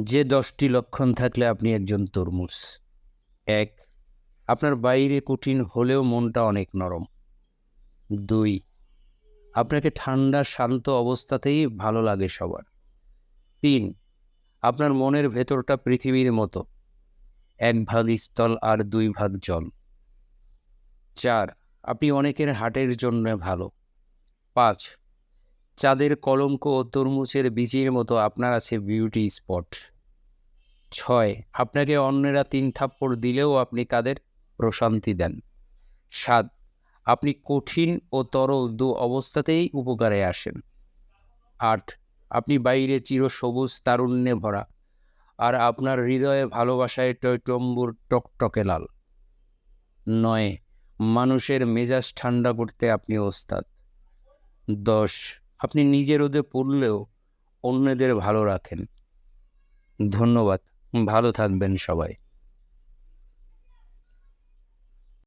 যে দশটি লক্ষণ থাকলে আপনি একজন তরমুজ। এক, আপনার বাইরে কঠিন হলেও মনটা অনেক নরম। দুই, আপনাকে ঠান্ডা, শান্ত অবস্থাতেই ভালো লাগে সবার। তিন, আপনার মনের ভেতরটা পৃথিবীর মতো। এক ভাগ স্থল আর দুই ভাগ জল। চার, আপনি অনেকের হাটের জন্য ভালো। পাঁচ চাঁদের কলঙ্ক ও তরমুজের বীজের মতো আপনার আছে বিউটি স্পট ছয়, আপনাকে অন্যেরা তিন থাপ্পড় দিলেও আপনি তাদের প্রশান্তি দেন। সাত, আপনি কঠিন ও তরল দু অবস্থাতেই উপকারে আসেন। আট, আপনি বাইরে চির সবুজ তারুণ্যে ভরা, আর আপনার হৃদয়ে ভালোবাসায় টয়টম্বুর টকটকে লাল। নয়, মানুষের মেজাজ ঠান্ডা করতে আপনি ওস্তাদ। দশ আপনি নিজের রোদে পড়লেও অন্যদের ভালো রাখেন। ধন্যবাদ। ভালো থাকবেন সবাই।